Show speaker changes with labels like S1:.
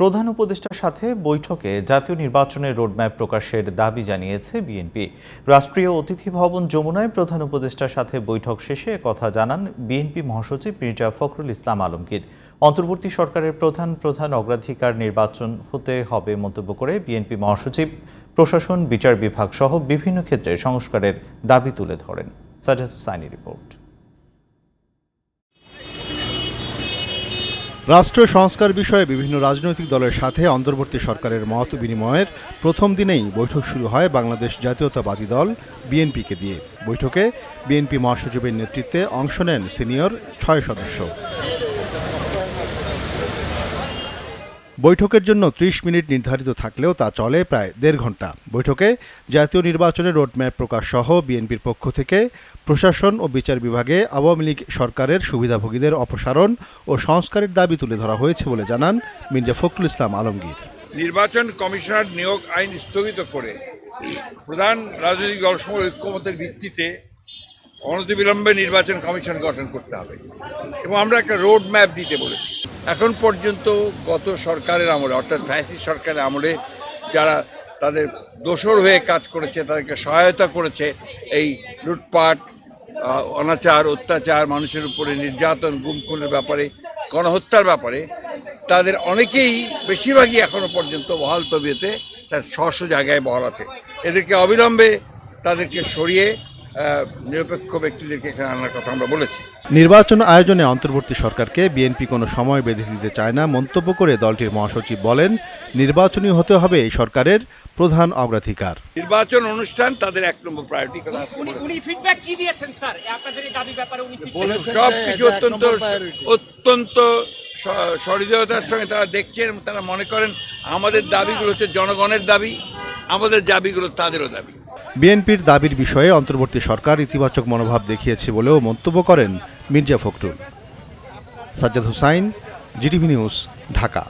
S1: প্রধান উপদেষ্টার সাথে বৈঠকে জাতীয় নির্বাচনের রোডম্যাপ প্রকাশের দাবি জানিয়েছে বিএনপি। রাষ্ট্রীয় অতিথি ভবন যমুনায় প্রধান উপদেষ্টার সাথে বৈঠক শেষে কথা জানান বিএনপি মহাসচিব মির্জা ফখরুল ইসলাম আলমগীর। অন্তর্বর্তী সরকারের প্রধান প্রধান অগ্রাধিকার নির্বাচন হতে হবে মন্তব্য করে বিএনপি মহাসচিব, প্রশাসন, বিচার বিভাগ সহ বিভিন্ন ক্ষেত্রে সংস্কারের দাবি তুলে ধরেন। সাজাদ হুসাইনি রিপোর্ট।
S2: রাষ্ট্র সংস্কার বিষয়ে বিভিন্ন রাজনৈতিক দলের সাথে অন্তর্বর্তী সরকারের মত বিনিময়ের প্রথম দিনেই বৈঠক শুরু হয় বাংলাদেশ জাতীয়তাবাদী দল বিএনপিকে দিয়ে। বৈঠকে বিএনপি মহাসচিবের নেতৃত্বে অংশ নেন সিনিয়র ছয় সদস্য। বৈঠকের জন্য ত্রিশ মিনিট নির্ধারিত থাকলেও তা চলে প্রায় দেড় ঘণ্টা। বৈঠকে জাতীয় নির্বাচনের রোডম্যাপ প্রকাশ সহ বিএনপির পক্ষ থেকে প্রশাসন ও বিচার বিভাগে আওয়ামী লীগ সরকারের সুবিধাভোগীদের অপসারণ ও সংস্কারের দাবি তুলে ধরা হয়েছে বলে জানান মির্জা ফখরুল ইসলাম আলমগীর।
S3: নির্বাচন কমিশনার নিয়োগ আইন স্থগিত করে প্রধান রাজনৈতিক দলসমূহ ঐক্যমতের ভিত্তিতে অনতিবিলম্বে নির্বাচন কমিশন গঠন করতে হবে। এবং আমরা একটা রোড ম্যাপ দিতে বলেছি। এখন পর্যন্ত গত সরকারের আমলে, অর্থাৎ ফ্যাসি সরকারের আমলে যারা তাদের দোসর হয়ে কাজ করেছে, তাদেরকে সহায়তা করেছে, এই লুটপাট অনাচার, অত্যাচার, মানুষের উপরে নির্যাতন গুম খুনের ব্যাপারে, গণহত্যার ব্যাপারে, তাদের অনেকেই বেশিরভাগই এখনও পর্যন্ত বহাল তবিয়েতে, তার স্বস্ব জায়গায় বহাল আছে। এদেরকে অবিলম্বে তাদেরকে সরিয়ে নিরপেক্ষ ব্যক্তিদেরকে এখানে আনার কথা আমরা বলেছি।
S2: নির্বাচন আয়োজনে অন্তর্বর্তী সরকারকে বিএনপি কোনো সময় বেঁধে দিতে চায় না মন্তব্য করে দলটির মহাসচিব বলেন নির্বাচনী হতে হবে এই সরকারের প্রধান অগ্রাধিকার।
S3: নির্বাচন অনুষ্ঠান তাদের এক নম্বর প্রায়োরিটি
S4: উনি উনি ফিডব্যাক কি দিয়েছেন স্যার? আপনাদের এই দাবি ব্যাপারে উনি
S3: সব কিছু অত্যন্ত অত্যন্ত সহৃদয়তার সঙ্গে তারা দেখছেন তারা মনে করেন আমাদের দাবিগুলো হচ্ছে জনগণের দাবি আমাদের দাবিগুলো তাদেরও দাবি।
S2: বিএনপির দাবির বিষয়ে অন্তর্বর্তী সরকার ইতিবাচক মনোভাব দেখিয়েছে বলেও মন্তব্য করেন Mirza Fakhrul. Sajjad Hussain, GTV news, Dhaka.